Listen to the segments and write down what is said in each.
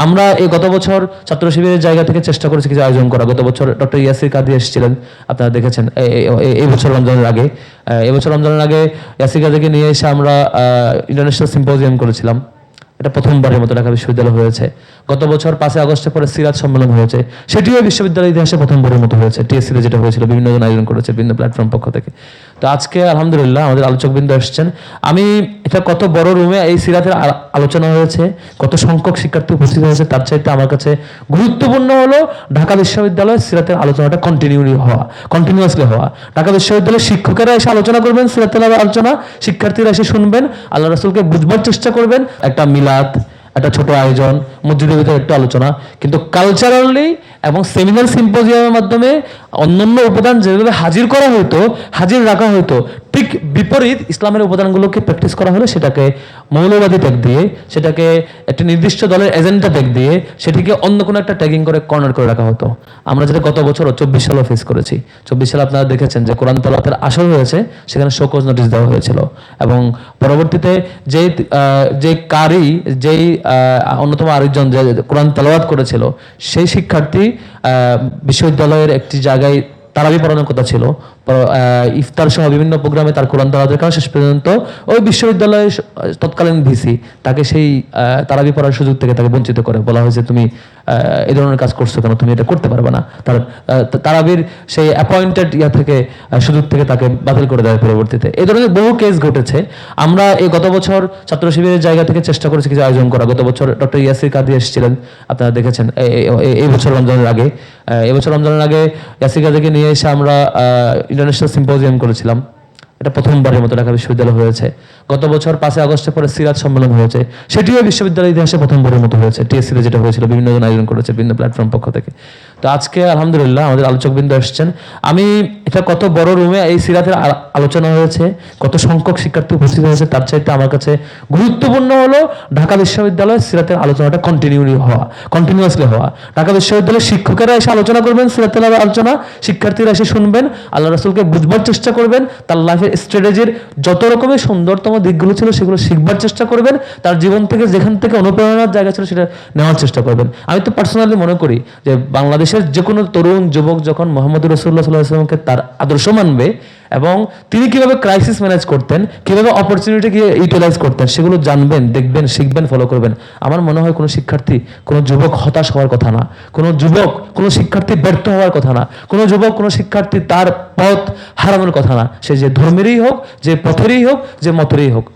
আমরা এই গত বছর ছাত্র শিবিরের জায়গা থেকে চেষ্টা করেছি কিছু আয়োজন করা। গত বছর ডক্টর ইয়াসির কাদি এসেছিলেন আপনারা দেখেছেন এই- বছর রমজানের আগে। আহ, এই বছর রমজানের আগে ইয়াসির কাদিকে নিয়ে এসে আমরা ইন্টারন্যাশনাল সিম্পোজিয়াম করেছিলাম। এটা প্রথমবারের মতো ঢাকা বিশ্ববিদ্যালয় হয়েছে। গত বছর পাঁচই আগস্টে পরে সিরাজ সম্মেলন হয়েছে। সেটিও বিশ্ববিদ্যালয় ইতিহাসে প্রথমবারের মতো হয়েছে। টিএসসি যেটা হয়েছিল বিভিন্ন জন আয়োজন করেছে বিভিন্ন প্ল্যাটফর্ম পক্ষ থেকে। তো আজকে আলহামদুলিল্লাহ আমাদের আলোচকবৃন্দ এসেছেন। আমি এটা কত বড় রুমে এই সিরাতের আলোচনা হয়েছে, কত সংখ্যক শিক্ষার্থী উপস্থিত হয়েছে, তার চাইতে আমার কাছে গুরুত্বপূর্ণ হলো ঢাকা বিশ্ববিদ্যালয় সিরাতের আলোচনাটা কন্টিনিউলি হওয়া কন্টিনিউয়াসলি হওয়া। ঢাকা বিশ্ববিদ্যালয়ের শিক্ষকেরা এসে আলোচনা করবেন, সিরাতের আলোচনা, শিক্ষার্থীরা এসে শুনবেন, আল্লাহ রাসুলকে বুঝবার চেষ্টা করবেন, একটা মিলাদ, একটা ছোট আয়োজন, মসজিদের ভিতরে একটা আলোচনা। কিন্তু কালচারালি এবং সেমিনার সিম্পোজিয়ামের মাধ্যমে অন্যান্য উপাদান যেভাবে হাজির করা হতো, হাজির রাখা হতো ঠিক বিপরীত ইসলামের উপাদানগুলোকে প্র্যাকটিস করা হলে সেটাকে মৌলবাদী ট্যাগ দিয়ে, সেটাকে একটা নির্দিষ্ট দলের এজেন্ডা ট্যাগ দিয়ে, সেটিকে অন্য কোনো একটা ট্যাগিং করে কর্নার করে রাখা হতো। আমরা যেটা গত বছর চব্বিশ সালও ফেস করেছি। চব্বিশ সালে আপনারা দেখেছেন যে কোরআন তলাতের আসর হয়েছে, সেখানে শোকজ নোটিশ দেওয়া হয়েছিল। এবং পরবর্তীতে যেই যে কারি, যেই অন্যতম আরেকজন যে কোরআন তেলাওয়াত করেছিল, সেই শিক্ষার্থী বিশ্ববিদ্যালয়ের একটি জায়গায় তারাবি পড়ানোর কথা ছিল। ইফতার সহ বিভিন্ন প্রোগ্রামে তার কোরআন তেলাওয়াতের কারণে শেষ পর্যন্ত ওই বিশ্ববিদ্যালয়ের তৎকালীন ভিসি তাকে সেই তারাবি পড়ার সুযোগ থেকে তাকে বঞ্চিত করে। বলা হয়েছে, তুমি এই ধরনের কাজ করছ কেন? তুমি এটা করতে পারবে না। তার তারাবির সেই অ্যাপয়েন্টেড ইয়া থেকে সুযোগ থেকে তাকে বাতিল করে দেয় পরবর্তীতে। এই ধরনের বহু কেস ঘটেছে। আমরা এই গত বছর ছাত্র শিবিরের জায়গা থেকে চেষ্টা করেছি কিছু আয়োজন করা। গত বছর ডক্টর ইয়াসির কাদি এসেছিলেন। আপনারা দেখেছেন এই বছর রমজানের আগে। এই রমজানের আগে ইয়াসির কাদিকে নিয়ে এসে আমরা ইন্টারন্যাশনাল সিম্পোজিয়াম করেছিলাম। এটা প্রথমবারের মতো ঢাকা বিশ্ববিদ্যালয় হয়েছে। গত বছর পাঁচই আগস্টে পরে সিরাজ সম্মেলন হয়েছে। সেটিও বিশ্ববিদ্যালয় ইতিহাসে প্রথমবারের মতো হয়েছে। টিএসসি যেটা হয়েছিল, বিভিন্ন জন আয়োজন করেছে, বিভিন্ন প্ল্যাটফর্ম পক্ষ থেকে। তো আজকে আলহামদুলিল্লাহ আমাদের আলোচকবৃন্দ এসেছেন। আমি এটা কত বড় রুমে এই সিরাতের আলোচনা হয়েছে, কত সংখ্যক শিক্ষার্থী উপস্থিত হয়েছে, তার চাইতে আমার কাছে গুরুত্বপূর্ণ হলো ঢাকা বিশ্ববিদ্যালয় সিরাতের আলোচনাটা কন্টিনিউলি হওয়া কন্টিনিউয়াসলি হওয়া। ঢাকা বিশ্ববিদ্যালয়ের শিক্ষকেরা এসে আলোচনা করবেন সিরাতের আলোচনা, শিক্ষার্থীরা এসে শুনবেন আল্লাহ রাসুলকে বুঝবার চেষ্টা করবেন, তার লাইফের স্ট্র্যাটেজির যত রকমের সুন্দরতম দিকগুলো ছিল সেগুলো শিখবার চেষ্টা করবেন, তার জীবন থেকে যেখান থেকে অনুপ্রেরণার জায়গা ছিল সেটা নেওয়ার চেষ্টা করবেন। আমি তো পার্সোনালি মনে করি যে বাংলাদেশের যে কোনো তরুণ, যুবক যখন মোহাম্মদ রসুল্লাহ সাল্লাহ আসলামকে তার আদর্শ মানবে এবং তিনি কীভাবে ক্রাইসিস ম্যানেজ করতেন, কীভাবে অপরচুনিটিকে ইউটিলাইজ করতেন, সেগুলো জানবেন, দেখবেন, শিখবেন ফলো করবেন। আমার মনে হয় কোনো শিক্ষার্থী, কোনো যুবক হতাশ হওয়ার কথা না। কোনো যুবক, কোনো শিক্ষার্থী ব্যর্থ হওয়ার কথা না। কোনো যুবক, কোনো শিক্ষার্থী তার পথ হারানোর কথা না। সে যে ধর্মেরই হোক, যে পথেরই হোক, যে মতেরই হোক।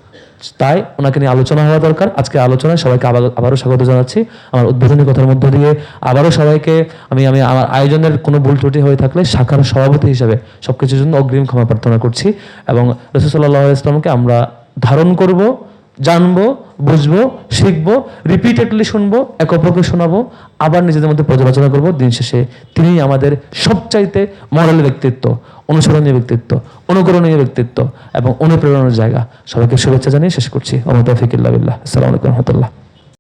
তাই ওনাকে নিয়ে আলোচনা হওয়া দরকার। আজকে আলোচনায় সবাইকে আবার আবারও স্বাগত জানাচ্ছি। আমার উদ্বোধনী কথার মধ্য দিয়ে আবারও সবাইকে আমি আমি আমার আয়োজনের কোনো ভুল ত্রুটি হয়ে থাকলে শাখার সভাপতি হিসাবে সব কিছুর জন্য অগ্রিম ক্ষমা প্রার্থনা করছি। এবং রসুল্লাহ ইসলামকে আমরা ধারণ করব। জানব, বুঝব, শিখব রিপিটেডলি শুনব এক অপরকে শোনাবো, আবার নিজেদের মধ্যে পর্যালোচনা করব। দিন শেষে তিনি আমাদের সবচাইতে মরাল ব্যক্তিত্ব, অনুসরণীয় ব্যক্তিত্ব, অনুকরণীয় ব্যক্তিত্ব এবং অনুপ্রেরণার জায়গা। সবাইকে শুভেচ্ছা জানিয়ে শেষ করছি। আমাদের তৌফিকুল্লাহ আসসালামু আলাইকুম রহমতুল্লাহ।